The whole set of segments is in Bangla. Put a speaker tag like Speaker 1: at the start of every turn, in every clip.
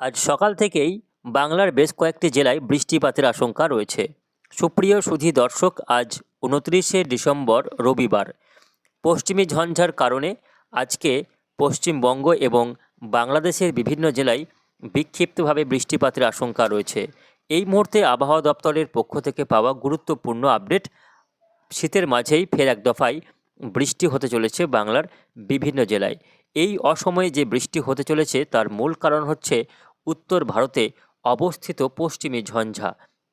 Speaker 1: আজ সকাল থেকেই বাংলার বেশ কয়েকটি জেলায় বৃষ্টিপাতের আশঙ্কা রয়েছে। সুপ্রিয় সুধী দর্শক, আজ উনত্রিশে ডিসেম্বর, রবিবার। পশ্চিমী ঝঞ্ঝার কারণে আজকে পশ্চিমবঙ্গ এবং বাংলাদেশের বিভিন্ন জেলায় বিক্ষিপ্তভাবে বৃষ্টিপাতের আশঙ্কা রয়েছে। এই মুহূর্তে আবহাওয়া দপ্তরের পক্ষ থেকে পাওয়া গুরুত্বপূর্ণ আপডেট, শীতের মাঝেই ফের এক দফায় বৃষ্টি হতে চলেছে বাংলার বিভিন্ন জেলায়। এই অসময়ে যে বৃষ্টি হতে চলেছে তার মূল কারণ হচ্ছে উত্তর ভারতে অবস্থিত পশ্চিমী ঝঞ্ঝা।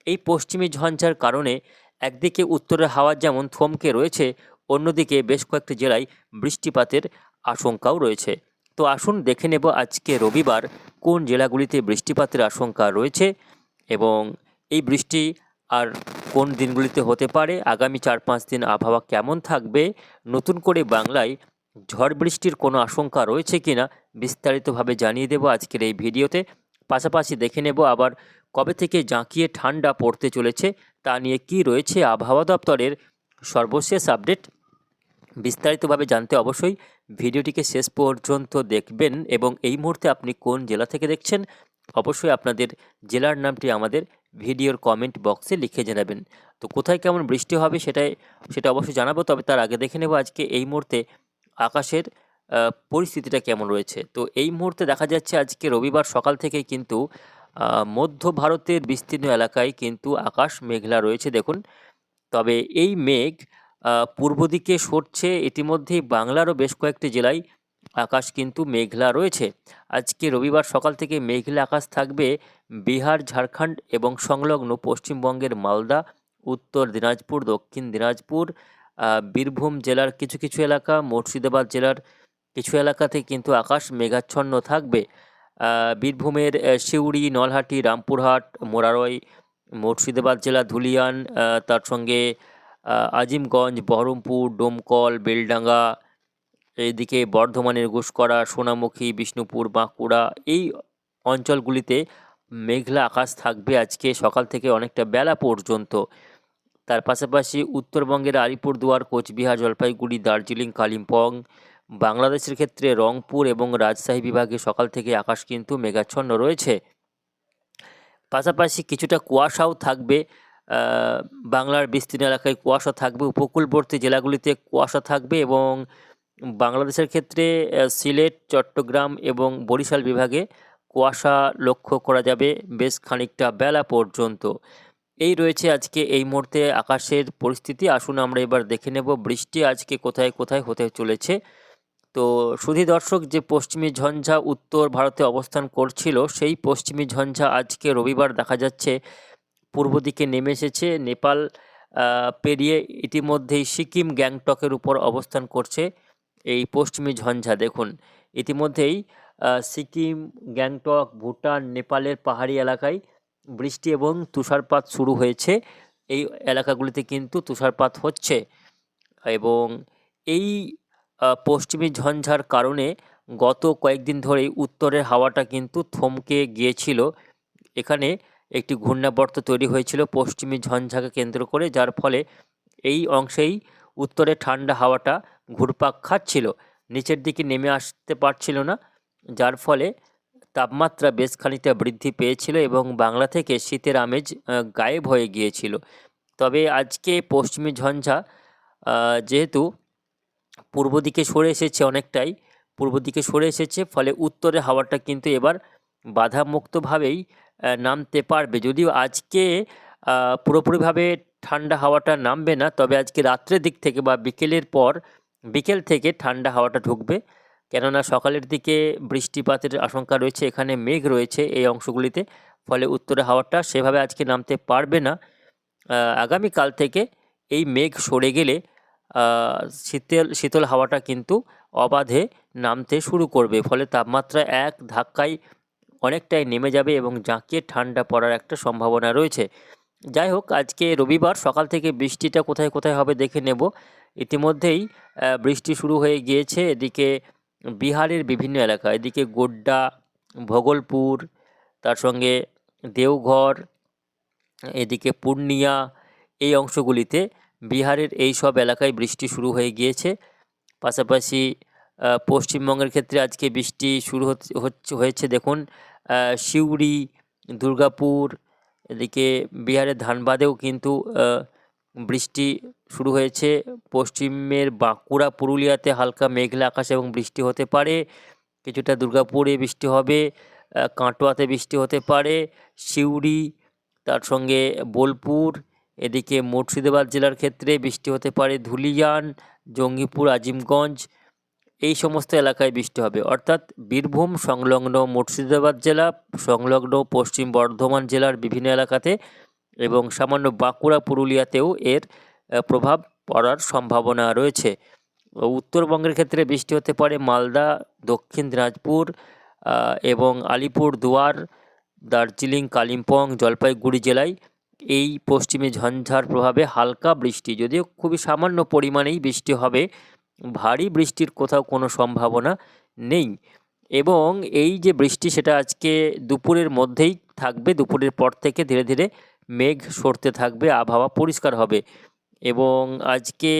Speaker 1: এই পশ্চিমী ঝঞ্ঝার কারণে একদিকে উত্তরের হাওয়া যেমন থমকে রয়েছে, অন্যদিকে বেশ কয়েকটি জেলায় বৃষ্টিপাতের আশঙ্কাও রয়েছে। তো আসুন দেখে নেব আজকে রবিবার কোন জেলাগুলিতে বৃষ্টিপাতের আশঙ্কা রয়েছে এবং এই বৃষ্টি আর কোন দিনগুলিতে হতে পারে, আগামী চার পাঁচ দিন আবহাওয়া কেমন থাকবে, নতুন করে বাংলায় ঝড় বৃষ্টির কোনো আশঙ্কা রয়েছে কিনা বিস্তারিতভাবে জানিয়ে দেব আজকের এই ভিডিওতে। পাশাপাশি দেখে নেব আবার কবে থেকে জাঁকিয়ে ঠান্ডা পড়তে চলেছে, তা নিয়ে কি রয়েছে আবহাওয়া দপ্তরের সর্বশেষ আপডেট। বিস্তারিতভাবে জানতে অবশ্যই ভিডিওটিকে শেষ পর্যন্ত দেখবেন এবং এই মুহূর্তে আপনি কোন জেলা থেকে দেখছেন, অবশ্যই আপনাদের জেলার নামটি আমাদের ভিডিওর কমেন্ট বক্সে লিখে জানাবেন। তো কোথায় কেমন বৃষ্টি হবে সেটাই, সেটা অবশ্যই জানাব, তবে তার আগে দেখে নেব আজকে এই মুহূর্তে আকাশের পরিস্থিতিটা কেমন রয়েছে? তো এই মুহূর্তে দেখা যাচ্ছে আজকে রবিবার সকাল থেকে কিন্তু মধ্য ভারতের বিস্তীর্ণ এলাকায় কিন্তু আকাশ মেঘলা রয়েছে দেখুন। তবে এই মেঘ পূর্ব দিকে সরছে, ইতিমধ্যেই বাংলারও বেশ কয়েকটি জেলায় আকাশ কিন্তু মেঘলা রয়েছে। আজকে রবিবার সকাল থেকে মেঘলা আকাশ থাকবে বিহার, ঝাড়খণ্ড এবং সংলগ্ন পশ্চিমবঙ্গের মালদা, উত্তর দিনাজপুর, দক্ষিণ দিনাজপুর বীরভূম জেলার কিছু কিছু এলাকা, মুর্শিদাবাদ জেলার কিছু এলাকাতে কিন্তু আকাশ মেঘাচ্ছন্ন থাকবে। বীরভূমের সিউড়ি নলহাটি, রামপুরহাট, মোরারই, মুর্শিদাবাদ জেলা ধুলিয়ান তার সঙ্গে আজিমগঞ্জ, বহরমপুর, ডোমকল, বেলডাঙ্গা এইদিকে বর্ধমানের ঘুষকরা, সোনামুখী, বিষ্ণুপুর, বাঁকুড়া, এই অঞ্চলগুলিতে মেঘলা আকাশ থাকবে আজকে সকাল থেকে অনেকটা বেলা পর্যন্ত। তার পাশাপাশি উত্তরবঙ্গের আলিপুরদুয়ার, কোচবিহার, জলপাইগুড়ি, দার্জিলিং, কালিম্পং বাংলাদেশের ক্ষেত্রে রংপুর এবং রাজশাহী বিভাগে সকাল থেকে আকাশ কিন্তু মেঘাচ্ছন্ন রয়েছে। পাশাপাশি কিছুটা কুয়াশাও থাকবে। বাংলার বিস্তীর্ণ এলাকায় কুয়াশা থাকবে। উপকূলবর্তী জেলাগুলিতে কুয়াশা থাকবে এবং বাংলাদেশের ক্ষেত্রে সিলেট, চট্টগ্রাম এবং বরিশাল বিভাগে কুয়াশা লক্ষ্য করা যাবে বেশ খানিকটা বেলা পর্যন্ত। এই রয়েছে আজকে এই মুহূর্তে আকাশের পরিস্থিতি। আসুন আমরা এবার দেখে নেব বৃষ্টি আজকে কোথায় কোথায় হতে চলেছে। তো সুধী দর্শক যে পশ্চিমী ঝঞ্ঝা উত্তর ভারতে অবস্থান করছিল, সেই পশ্চিমী ঝঞ্ঝা আজকে রবিবার দেখা যাচ্ছে পূর্ব দিকে নেমে এসেছে। নেপাল পেরিয়ে ইতিমধ্যেই সিকিম, গ্যাংটকের উপর অবস্থান করছে এই পশ্চিমী ঝঞ্ঝা। দেখুন, ইতিমধ্যেই সিকিম, গ্যাংটক, ভুটান, নেপালের পাহাড়ি এলাকায় বৃষ্টি এবং তুষারপাত শুরু হয়েছে। এই এলাকাগুলিতে কিন্তু তুষারপাত হচ্ছে এবং এই পশ্চিমী ঝঞ্ঝার কারণে গত কয়েকদিন ধরেই উত্তরের হাওয়াটা কিন্তু থমকে গিয়েছিল। এখানে একটি ঘূর্ণাবর্ত তৈরি হয়েছিল পশ্চিমী ঝঞ্ঝাকে কেন্দ্র করে, যার ফলে এই অংশেই উত্তরে ঠান্ডা হাওয়াটা ঘুরপাক খাচ্ছিল। নিচের দিকে নেমে আসতে পারছিল না, যার ফলে তাপমাত্রা বেশ খানিকটা বৃদ্ধি পেয়েছিল এবং বাংলা থেকে শীতের আমেজ গায়েব হয়ে গিয়েছিল। তবে আজকে পশ্চিমী ঝঞ্ঝা যেহেতু পূর্ব দিকে সরে এসেছে অনেকটাই, পূর্ব দিকে সরে এসেছে, ফলে উত্তরে হাওয়াটা কিন্তু এবার বাধামুক্তভাবেই নামতে পারবে। যদিও আজকে পুরোপুরিভাবে ঠান্ডা হাওয়াটা নামবে না, তবে আজকে রাত্রের দিক থেকে বা বিকেলের পর, বিকেল থেকে ঠান্ডা হাওয়াটা ঢুকবে। কেননা সকালের দিকে বৃষ্টিপাতের আশঙ্কা রয়েছে, এখানে মেঘ রয়েছে এই অংশগুলিতে, ফলে উত্তরে হাওয়াটা সেভাবে আজকে নামতে পারবে না। আগামীকাল থেকে এই মেঘ সরে গেলে শীতল শীতল হাওয়াটা কিন্তু অবাধে নামতে শুরু করবে, ফলে তাপমাত্রা এক ধাক্কায় অনেকটাই নেমে যাবে এবং জাঁকিয়ে ঠান্ডা পড়ার একটা সম্ভাবনা রয়েছে। যাই হোক, আজকে রবিবার সকাল থেকে বৃষ্টিটা কোথায় কোথায় হবে দেখে নেব। ইতিমধ্যেই বৃষ্টি শুরু হয়ে গিয়েছে এদিকে বিহারের বিভিন্ন এলাকা। এদিকে গোড্ডা, ভগলপুর, তার সঙ্গে দেওঘর, এদিকে পূর্ণিয়া, এই অংশগুলিতে বিহারের এই সব এলাকায় বৃষ্টি শুরু হয়ে গিয়েছে। পাশাপাশি পশ্চিমবঙ্গের ক্ষেত্রে আজকে বৃষ্টি শুরু হচ্ছে, হয়েছে দেখুন সিউড়ি, দুর্গাপুর, এদিকে বিহারের ধানবাদেও কিন্তু বৃষ্টি শুরু হয়েছে। পশ্চিমের বাঁকুড়া, পুরুলিয়াতে হালকা মেঘলা আকাশ এবং বৃষ্টি হতে পারে। কিছুটা দুর্গাপুরে বৃষ্টি হবে কাটোয়াতে বৃষ্টি হতে পারে। সিউড়ি, তার সঙ্গে বোলপুর এদিকে মুর্শিদাবাদ জেলার ক্ষেত্রে বৃষ্টি হতে পারে ধুলিয়ান, জঙ্গিপুর, আজিমগঞ্জ, এই সমস্ত এলাকায় বৃষ্টি হবে। অর্থাৎ বীরভূম, সংলগ্ন মুর্শিদাবাদ জেলা, সংলগ্ন পশ্চিম বর্ধমান জেলার বিভিন্ন এলাকাতে এবং সামান্য বাঁকুড়া, পুরুলিয়াতেও এর প্রভাব পড়ার সম্ভাবনা রয়েছে। উত্তরবঙ্গের ক্ষেত্রে বৃষ্টি হতে পারে মালদা, দক্ষিণ দিনাজপুর এবং আলিপুর দুয়ার দার্জিলিং, কালিম্পং, জলপাইগুড়ি জেলায় এই পশ্চিমে ঝঞ্ঝার প্রভাবে হালকা বৃষ্টি, যদিও খুবই সামান্য পরিমাণেই বৃষ্টি হবে। ভারী বৃষ্টির কোথাও কোনো সম্ভাবনা নেই এবং এই যে বৃষ্টি, সেটা আজকে দুপুরের মধ্যেই থাকবে। দুপুরের পর থেকে ধীরে ধীরে মেঘ সরতে থাকবে, আবহাওয়া পরিষ্কার হবে এবং আজকে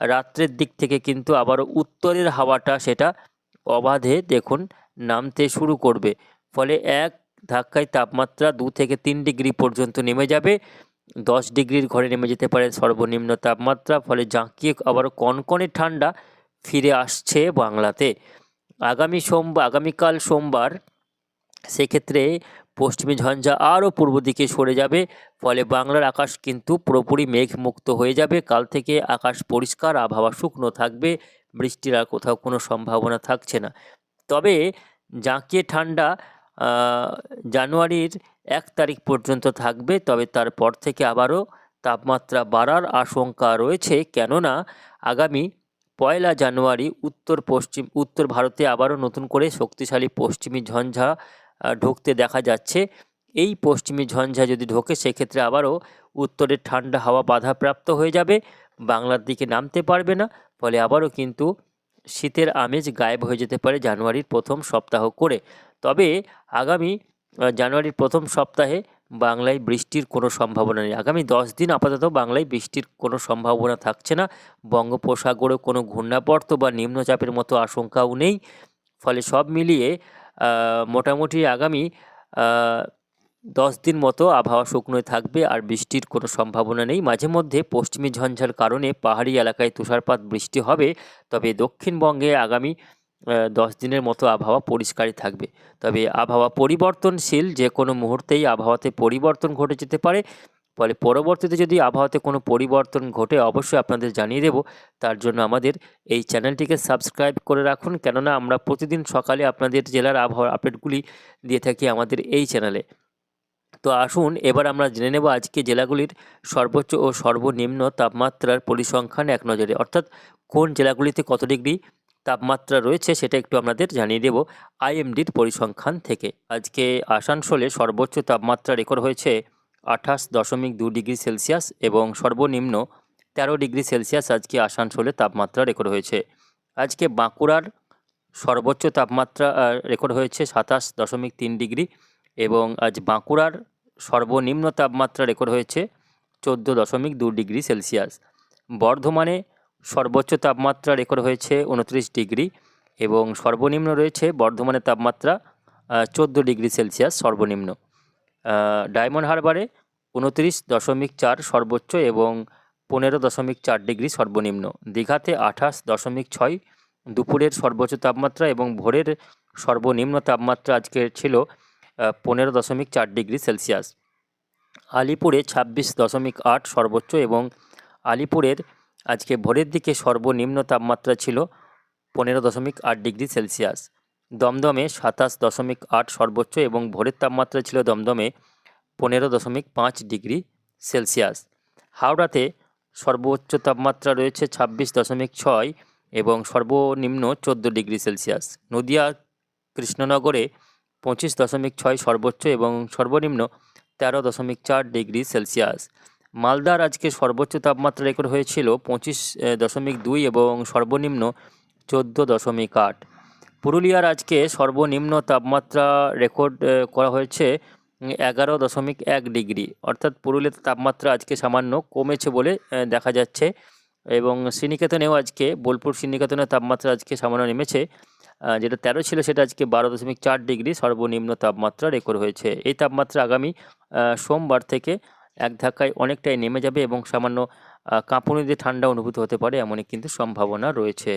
Speaker 1: রাত্রের দিক থেকে কিন্তু আবার উত্তরের হাওয়াটা সেটা অবাধে দেখুন নামতে শুরু করবে। ফলে এক ধাক্কায় তাপমাত্রা দু থেকে তিন ডিগ্রি পর্যন্ত নেমে যাবে। দশ ডিগ্রির ঘরে নেমে যেতে পারে সর্বনিম্ন তাপমাত্রা, ফলে জাঁকিয়ে আবারও কনকনে ঠান্ডা ফিরে আসছে বাংলাতে। আগামী সোমবার আগামীকাল সোমবার সেক্ষেত্রে পশ্চিমী ঝঞ্ঝা আরও পূর্ব দিকে সরে যাবে, ফলে বাংলার আকাশ কিন্তু পুরোপুরি মেঘমুক্ত হয়ে যাবে। কাল থেকে আকাশ পরিষ্কার, আবহাওয়া শুকনো থাকবে, বৃষ্টির আর কোথাও কোনো সম্ভাবনা থাকছে না। তবে জাঁকিয়ে ঠান্ডা জানুয়ারির এক তারিখ পর্যন্ত থাকবে, তবে তারপর থেকে আবারও তাপমাত্রা বাড়ার আশঙ্কা রয়েছে। কেননা আগামী পয়লা জানুয়ারি উত্তর পশ্চিম, উত্তর ভারতে আবারও নতুন করে শক্তিশালী পশ্চিমী ঝঞ্ঝা ঢুকতে দেখা যাচ্ছে। এই পশ্চিমী ঝঞ্ঝা যদি ঢোকে, সেক্ষেত্রে আবারও উত্তরের ঠান্ডা হাওয়া বাধাপ্রাপ্ত হয়ে যাবে। বাংলার দিকে নামতে পারবে না, ফলে আবারও কিন্তু শীতের আমেজ গায়েব হয়ে যেতে পারে জানুয়ারির প্রথম সপ্তাহ করে। তবে আগামী জানুয়ারির প্রথম সপ্তাহে বাংলায় বৃষ্টির কোনো সম্ভাবনা নেই। আগামী দশ দিন আপাতত বাংলায় বৃষ্টির কোনো সম্ভাবনা থাকছে না। বঙ্গোপসাগরে কোনো ঘূর্ণাবর্ত বা নিম্নচাপের মতো আশঙ্কাও নেই। ফলে সব মিলিয়ে মোটামুটি আগামী দশ দিন মতো আবহাওয়া শুকনোয় থাকবে আর বৃষ্টির কোনো সম্ভাবনা নেই। মাঝে মধ্যে পশ্চিমী ঝঞ্ঝার কারণে পাহাড়ি এলাকায় তুষারপাত বৃষ্টি হবে। তবে দক্ষিণবঙ্গে আগামী দশ দিনের মতো আবহাওয়া পরিষ্কারই থাকবে। তবে আবহাওয়া পরিবর্তনশীল যে কোনো মুহূর্তেই আবহাওয়াতে পরিবর্তন ঘটে যেতে পারে। ফলে পরবর্তীতে যদি আবহাওয়াতে কোনো পরিবর্তন ঘটে, অবশ্যই আপনাদের জানিয়ে দেব। তার জন্য আমাদের এই চ্যানেলটিকে সাবস্ক্রাইব করে রাখুন। কেননা আমরা প্রতিদিন সকালে আপনাদের জেলার আবহাওয়ার আপডেটগুলি দিয়ে থাকি আমাদের এই চ্যানেলে। তো আসুন, এবার আমরা জেনে নেব আজকে জেলাগুলির সর্বোচ্চ ও সর্বনিম্ন তাপমাত্রার পরিসংখ্যান এক নজরে। অর্থাৎ কোন জেলাগুলিতে কত ডিগ্রি তাপমাত্রা রয়েছে সেটা একটু আপনাদের জানিয়ে দেব আইএমডির পরিসংখ্যান থেকে। আজকে আসানসোলে সর্বোচ্চ তাপমাত্রা রেকর্ড হয়েছে আঠাশ দশমিক দু ডিগ্রি সেলসিয়াস এবং সর্বনিম্ন তেরো ডিগ্রি সেলসিয়াস আজকে আসানসোলে তাপমাত্রা রেকর্ড হয়েছে। আজকে বাঁকুড়ার সর্বোচ্চ তাপমাত্রা রেকর্ড হয়েছে সাতাশ দশমিক তিন ডিগ্রি এবং আজ বাঁকুড়ার সর্বনিম্ন তাপমাত্রা রেকর্ড হয়েছে চোদ্দ দশমিক দু ডিগ্রি সেলসিয়াস। বর্ধমানে সর্বোচ্চ তাপমাত্রা রেকর্ড হয়েছে উনত্রিশ ডিগ্রি এবং সর্বনিম্ন রয়েছে বর্ধমানের তাপমাত্রা চোদ্দ ডিগ্রি সেলসিয়াস সর্বনিম্ন। ডায়মন্ড হারবারে উনত্রিশ দশমিক চার সর্বোচ্চ এবং পনেরো দশমিক চার ডিগ্রি সর্বনিম্ন। দীঘাতে আঠাশ দশমিক ছয় দুপুরের সর্বোচ্চ তাপমাত্রা এবং ভোরের সর্বনিম্ন তাপমাত্রা আজকে ছিল পনেরো দশমিক চার ডিগ্রি সেলসিয়াস। আলিপুরে ছাব্বিশ দশমিক আট সর্বোচ্চ এবং আলিপুরের আজকে ভোরের দিকে সর্বনিম্ন তাপমাত্রা ছিল পনেরো দশমিক আট ডিগ্রি সেলসিয়াস। দমদমে সাতাশ দশমিক আট সর্বোচ্চ এবং ভোরের তাপমাত্রা ছিল দমদমে পনেরো দশমিক পাঁচ ডিগ্রি সেলসিয়াস। হাওড়াতে সর্বোচ্চ তাপমাত্রা রয়েছে ছাব্বিশ দশমিক ছয় এবং সর্বনিম্ন চোদ্দ ডিগ্রি সেলসিয়াস। নদিয়া, কৃষ্ণনগরে পঁচিশ দশমিক ছয় সর্বোচ্চ এবং সর্বনিম্ন তেরো দশমিক চার ডিগ্রি সেলসিয়াস। মালদার আজকে সর্বোচ্চ তাপমাত্রা রেকর্ড হয়েছিল পঁচিশ দশমিক দুই এবং সর্বনিম্ন চোদ্দ দশমিক আট। পুরুলিয়ার আজকে সর্বনিম্ন তাপমাত্রা রেকর্ড করা হয়েছে এগারো দশমিক এক ডিগ্রি। অর্থাৎ পুরুলিয়ার তাপমাত্রা আজকে সামান্য কমেছে বলে দেখা যাচ্ছে। এবং শ্রীনিকেতনেও আজকে, বোলপুর শ্রীনিকেতনের তাপমাত্রা আজকে সামান্য নেমেছে যেটা তেরো ছিল সেটা আজকে বারো দশমিক চার ডিগ্রি সর্বনিম্ন তাপমাত্রা রেকর্ড হয়েছে। এই তাপমাত্রা আগামী সোমবার থেকে এক ধাক্কায় অনেকটাই নেমে যাবে এবং সামান্য কাঁপুনিতে ঠান্ডা অনুভূত হতে পারে এমনই কিন্তু সম্ভাবনা রয়েছে।